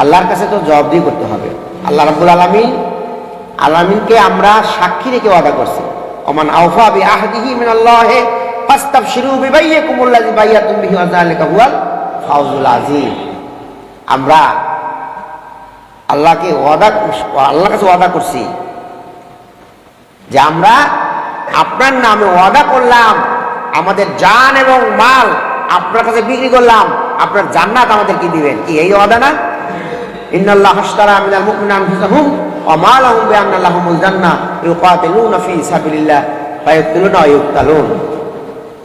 আল্লাহর কাছে তো জবাবদিহি করতে হবে। আল্লাহ রাব্বুল আলামিন, আলামিনকে আমরা সাক্ষী রেখে ওয়াদা করছি। ওমান আউফা আমরা আল্লাহকে ওয়াদা আল্লাহর কাছে ওয়াদা করছি যে আমরা আপনার নামে ওয়াদা করলাম, আমাদের জান এবং মাল আপনার কাছে বিক্রি করলাম, আপনার জান্নাত আমাদেরকে দিবেন। কি এই ওয়াদা না? ইন্নাল্লাহ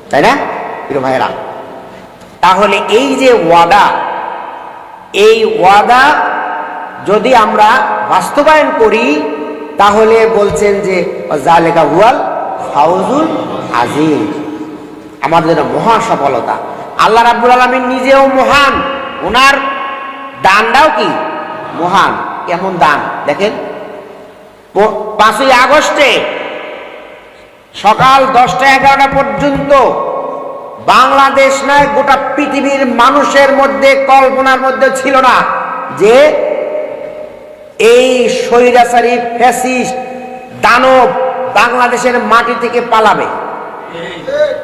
তাই না? তাহলে এই যে ওয়াদা, এই ওয়াদা যদি আমরা বাস্তবায়ন করি, তাহলে বলছেন যে জালেকা হুয়াল ফাউজুল আজিম আমাদের জন্য মহা সফলতা। আল্লাহ রাব্বুল আলমিন নিজেও মহান। ওনার দানটাও কি? মহান কেমন দান। দেখেন পাঁচই আগস্টে সকাল দশটা এগারোটা পর্যন্ত বাংলাদেশ নয়, গোটা পৃথিবীর মানুষের মধ্যে, কল্পনার মধ্যে ছিল না যে এই স্বৈরাচারী ফ্যাসিস্ট দানব বাংলাদেশের মাটি থেকে পালাবে।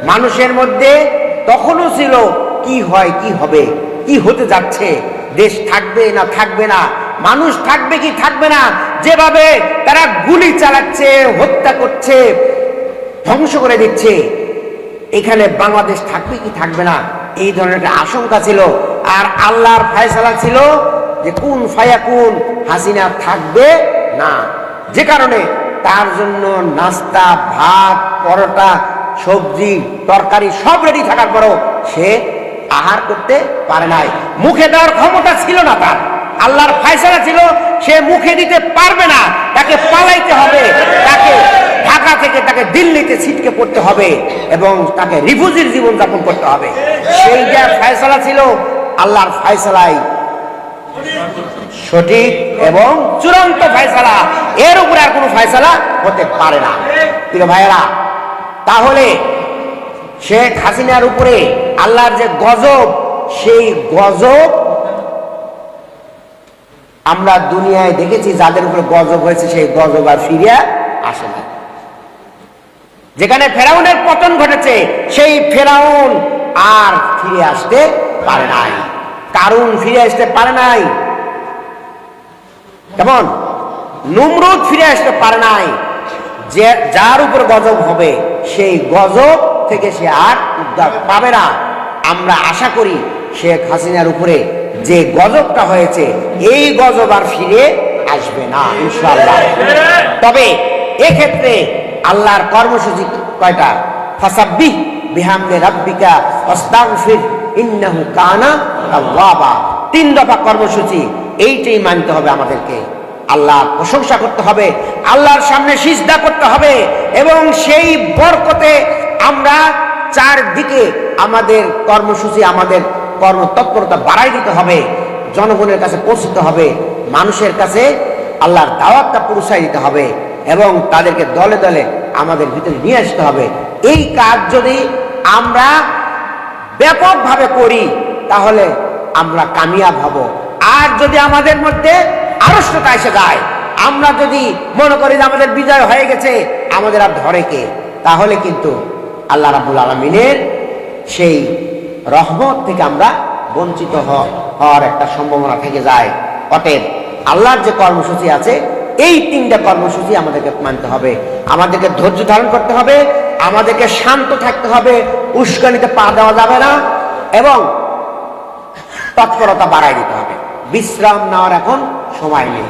মানুষের মধ্যে তখনও ছিল, কি হয়, কি হবে, কি হতে যাচ্ছে? দেশ থাকবে না থাকবে না? মানুষ থাকবে কি থাকবে না? যেভাবে তারা গুলি চালাচ্ছে, হত্যা করছে, ধ্বংস করে দিচ্ছে, এখানে বাংলাদেশ থাকবে কি থাকবে না? এই ধরনের একটা আশঙ্কা ছিল। আর আল্লাহর ফায়সালা ছিল যে কোন ফায়া কোন হাসিনা থাকবে না। যে কারণে তার জন্য নাস্তা, ভাত, পরোটা, সবজি, তরকারি সব রেডি থাকার পরও সে আহার করতে পারে নাই। মুখে দেওয়ার ক্ষমতা ছিল না তার। আল্লাহর ফায়সালা ছিল, সে মুখে দিতে পারবে না। তাকে পালাইতে হবে। তাকে ঢাকা থেকে তাকে দিল্লিতে ছিটকে পড়তে হবে এবং তাকে রিফুজির জীবন যাপন করতে হবে। সেই যা ফায়সালা ছিল, আল্লাহর ফায়সালাই সঠিক এবং চূড়ান্ত ফায়সালা। এর উপরে আর কোনো ফায়সালা হতে পারে না। প্রিয় ভাইয়েরা, তাহলে শেখ হাসিনার উপরে আল্লাহর যে গজব, সেই গজব আমরা দুনিয়ায় দেখেছি, যাদের উপরে গজব হয়েছে, সেই গজব আর ফিরিয়া আসে না। যেখানে ফেরাউনের পতন ঘটেছে, সেই ফেরাউন আর ফিরে আসতে পারে নাই। কারণ ফিরে আসতে পারে নাই। কেমন? নুমরুদ ফিরে আসতে পারে নাই। যে, যার উপর গজব হবে, সেই গজব থেকে সে আর উদ্ধার পাবে না। আমরা আশা করি শেখ হাসিনার উপরে যে গজবটা হয়েছে, এই গজব আর ফিরে আসবে না, ইনশাআল্লাহ। তবে এক্ষেত্রে আল্লাহর কর্মসূচি কয়টা? ফাসাব্বিহ বিহামদে রাব্বিকা ওয়াস্তাগফির ইন্নাহু কানা তাওয়াবা। তিন দফা কর্মসূচি, এইটাই মানতে হবে আমাদেরকে। আল্লাহ প্রশংসা করতে হবে, আল্লাহর সামনে সিজদা করতে হবে, এবং সেই বরকতে আমরা চারদিকে আমাদের কর্মসূচি, আমাদের কর্মতৎপরতা বাড়াই দিতে হবে, জনগণের কাছে পৌঁছতে হবে, মানুষের কাছে আল্লাহর দাওয়াতটা পৌঁছাই দিতে হবে এবং তাদেরকে দলে দলে আমাদের ভিতরে নিয়ে আসতে হবে। এই কাজ যদি আমরা ব্যাপকভাবে করি, তাহলে আমরা কামিয়াব হব। আর যদি আমাদের মধ্যে আড়ষ্টতা এসে যায়, আমরা যদি মনে করি যে আমাদের বিজয় হয়ে গেছে, আমাদের আর ধরে কে? তাহলে কিন্তু আল্লাহ রাবুল আলমিনের সেই রহমত থেকে আমরা বঞ্চিত হওয়ার একটা সম্ভাবনা থেকে যায়। অতএব আল্লাহর যে কর্মসূচি আছে, এই তিনটা কর্মসূচি আমাদেরকে মানতে হবে। আমাদেরকে ধৈর্য ধারণ করতে হবে, আমাদেরকে শান্ত থাকতে হবে, উস্কানিতে পা দেওয়া যাবে না এবং তৎপরতা বাড়াই দিতে হবে। বিশ্রাম নেওয়ার এখন সময় নেই।